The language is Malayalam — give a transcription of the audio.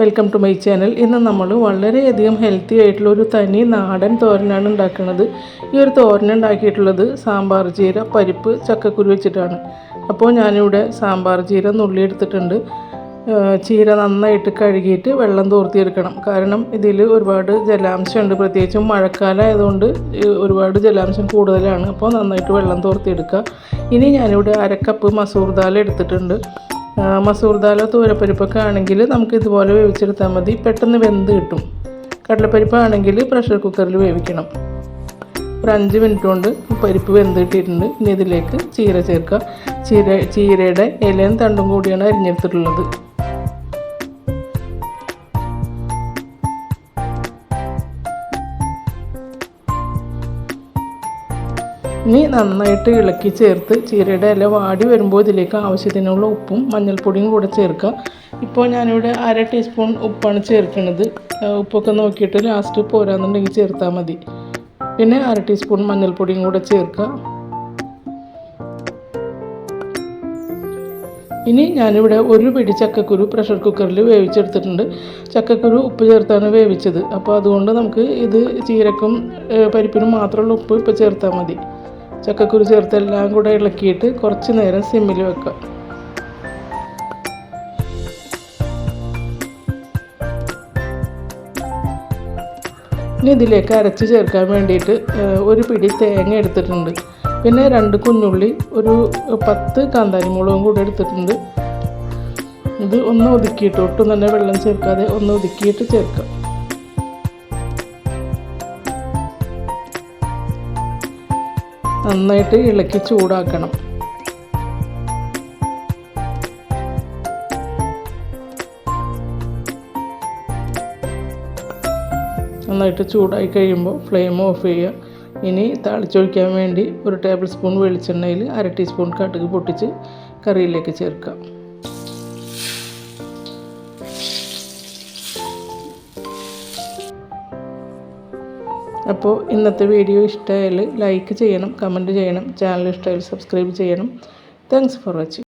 വെൽക്കം ടു മൈ ചാനൽ ഇന്ന് നമ്മൾ വളരെയധികം ഹെൽത്തി ആയിട്ടുള്ള ഒരു തനി നാടൻ തോരനാണ് ഉണ്ടാക്കുന്നത്. ഈ ഒരു തോരൻ ഉണ്ടാക്കിയിട്ടുള്ളത് സാമ്പാർ ചീര പരിപ്പ് ചക്കക്കുരു വെച്ചിട്ടാണ്. അപ്പോൾ ഞാനിവിടെ സാമ്പാർ ചീര നുള്ളി എടുത്തിട്ടുണ്ട്. ചീര നന്നായിട്ട് കഴുകിയിട്ട് വെള്ളം തോർത്തിയെടുക്കണം. കാരണം ഇതിൽ ഒരുപാട് ജലാംശമുണ്ട്. പ്രത്യേകിച്ചും മഴക്കാലം ആയതുകൊണ്ട് ഒരുപാട് ജലാംശം കൂടുതലാണ്. അപ്പോൾ നന്നായിട്ട് വെള്ളം തോർത്തിയെടുക്കുക. ഇനി ഞാനിവിടെ അരക്കപ്പ് മസൂർ ദാൽ എടുത്തിട്ടുണ്ട്. മസൂർ ദാലോ തൂരപ്പരിപ്പൊക്കെ ആണെങ്കിൽ നമുക്ക് ഇതുപോലെ വേവിച്ചെടുത്താൽ മതി. പെട്ടെന്ന് വെന്ത് കിട്ടും. കടലപ്പരിപ്പ് ആണെങ്കിൽ പ്രഷർ കുക്കറിൽ വേവിക്കണം. ഒരു അഞ്ച് മിനിറ്റ് കൊണ്ട് പരിപ്പ് വെന്ത് കിട്ടിയിട്ടുണ്ട്. ഇനി ഇതിലേക്ക് ചീര ചേർക്കുക. ചീര ചീരയുടെ ഇലയും തണ്ടും കൂടിയാണ് അരിഞ്ഞെടുത്തിട്ടുള്ളത്. ഇനി നന്നായിട്ട് ഇളക്കി ചേർത്ത് ചീരയുടെ ഇല വാടി വരുമ്പോൾ ഇതിലേക്ക് ആവശ്യത്തിനുള്ള ഉപ്പും മഞ്ഞൾപ്പൊടിയും കൂടെ ചേർക്കുക. ഇപ്പോൾ ഞാനിവിടെ അര ടീസ്പൂൺ ഉപ്പാണ് ചേർക്കുന്നത്. ഉപ്പൊക്കെ നോക്കിയിട്ട് ലാസ്റ്റ് പോരാന്നുണ്ടെങ്കിൽ ചേർത്താൽ മതി. പിന്നെ അര ടീസ്പൂൺ മഞ്ഞൾപ്പൊടിയും കൂടെ ചേർക്കുക. ഇനി ഞാനിവിടെ ഒരു പിടി ചക്കക്കുരു പ്രഷർ കുക്കറിൽ വേവിച്ചെടുത്തിട്ടുണ്ട്. ചക്കക്കുരു ഉപ്പ് ചേർത്താണ് വേവിച്ചത്. അപ്പോൾ അതുകൊണ്ട് നമുക്ക് ഇത് ചീരക്കും പരിപ്പിനും മാത്രമുള്ള ഉപ്പ് ഇപ്പോൾ ചേർത്താൽ മതി. ചക്കക്കുരു ചേർത്ത് എല്ലാം കൂടെ ഇളക്കിയിട്ട് കുറച്ച് നേരം സിമ്മിൽ വെക്കുക. ഇനി ഇതിലേക്ക് അരച്ച് ചേർക്കാൻ വേണ്ടിയിട്ട് ഒരു പിടി തേങ്ങ എടുത്തിട്ടുണ്ട്. പിന്നെ രണ്ട് കുഞ്ഞുള്ളി ഒരു പത്ത് കാന്താരിമുളകും കൂടി എടുത്തിട്ടുണ്ട്. ഇത് ഒന്ന് ഒതുക്കിയിട്ട് ഒട്ടും തന്നെ വെള്ളം ചേർക്കാതെ ഒന്ന് ഒതുക്കിയിട്ട് ചേർക്കാം നന്നായിട്ട് ഇളക്കി ചൂടാക്കണം. നന്നായിട്ട് ചൂടായി കഴിയുമ്പോൾ ഫ്ലെയിം ഓഫ് ചെയ്യുക. ഇനി താളിച്ചൊഴിക്കാൻ വേണ്ടി ഒരു ടേബിൾ സ്പൂൺ വെളിച്ചെണ്ണയിൽ അര ടീസ്പൂൺ കടുക് പൊട്ടിച്ച് കറിയിലേക്ക് ചേർക്കാം അപ്പോൾ ഇന്നത്തെ വീഡിയോ ഇഷ്ടമായാൽ ലൈക്ക് ചെയ്യണം കമന്റ് ചെയ്യണം ചാനൽ ഇഷ്ടമായാൽ സബ്സ്ക്രൈബ് ചെയ്യണം. Thanks for watching